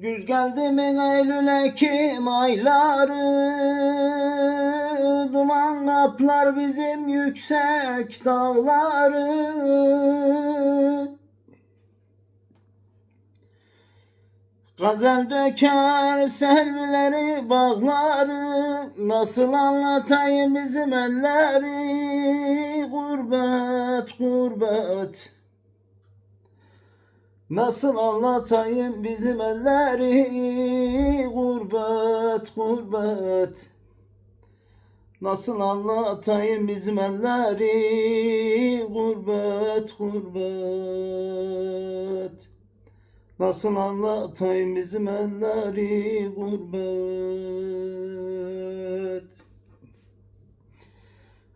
Güz geldi mi Eylül Ekim ayları? Duman kaplar bizim yüksek dağları. Gazel döker selvileri bağları. Nasıl anlatayım bizim elleri? Gurbet gurbet Nasıl anlatayım bizim elleri? Gurbet gurbet. Nasıl anlatayım bizim elleri? Gurbet gurbet. Nasıl anlatayım bizim elleri? Gurbet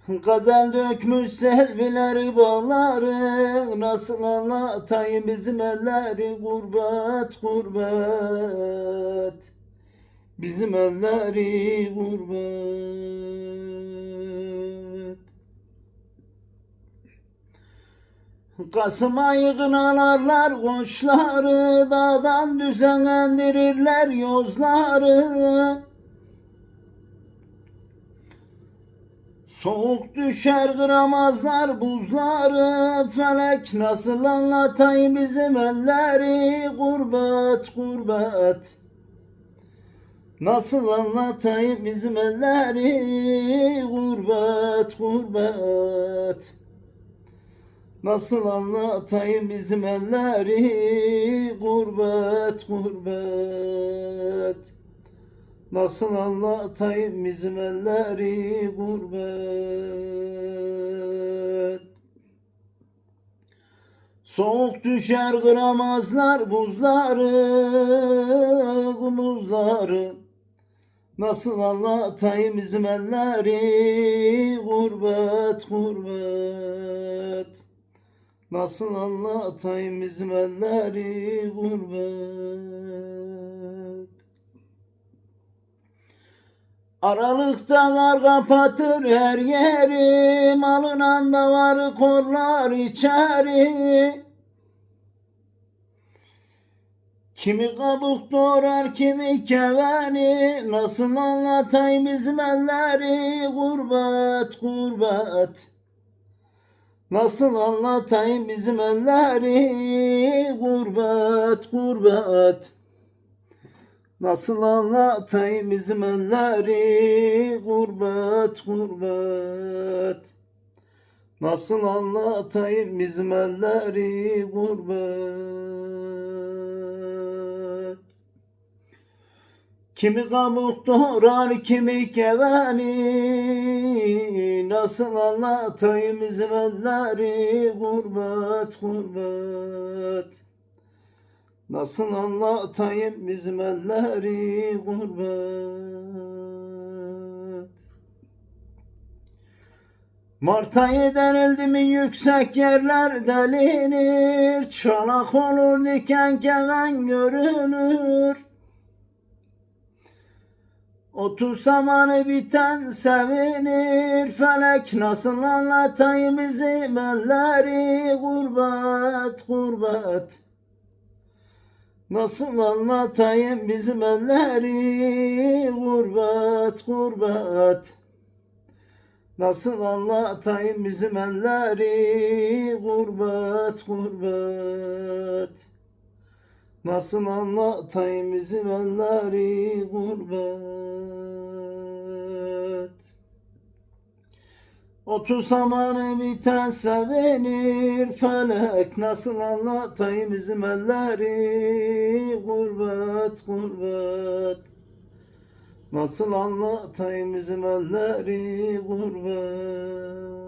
Gazel dökmüş selvileri bağları. Nasıl anlatayım bizim elleri? Gurbet gurbet. Bizim elleri gurbet. Kasım ayı kınalarlar koçları. Dağdan düzenlendirirler yozları Soğuk düşer kıramazlar buzları Felek nasıl anlatayım bizim elleri? Gurbet gurbet. Nasıl anlatayım bizim elleri? Gurbet gurbet. Nasıl anlatayım bizim elleri? Gurbet gurbet Nasıl anlatayım bizim elleri gurbet? Soğuk düşer kıramazlar buzları Buzları Nasıl anlatayım bizim elleri Gurbet gurbet? Nasıl anlatayım bizim elleri gurbet Aralıkta kar kapatır her yeri Malın da var korlar içeri. Kimi kabuk doğrar kimi keveni Nasıl anlatayım bizim elleri Gurbet gurbet. Nasıl anlatayım bizim elleri Gurbet gurbet Nasıl anlatayım bizim elleri? Gurbet gurbet. Nasıl anlatayım bizim elleri? Gurbet. Kimi kabuk doğrar kimi keveni. Nasıl anlatayım bizim elleri? Gurbet gurbet Nasıl anlatayım bizim elleri gurbet? Mart ayı denildi mi yüksek yerler delinir. Çanak olur diken kemen görünür. Otuz zamanı biten sevinir. Felek nasıl anlatayım bizim elleri Gurbet gurbet Nasıl anlatayım bizim elleri? Gurbet gurbet Nasıl anlatayım bizim elleri? Gurbet gurbet Nasıl anlatayım bizim elleri? Gurbet Otuz zamanı biten sevinir felek Nasıl anlatayım bizim elleri? Gurbet gurbet Nasıl anlatayım bizim elleri? Gurbet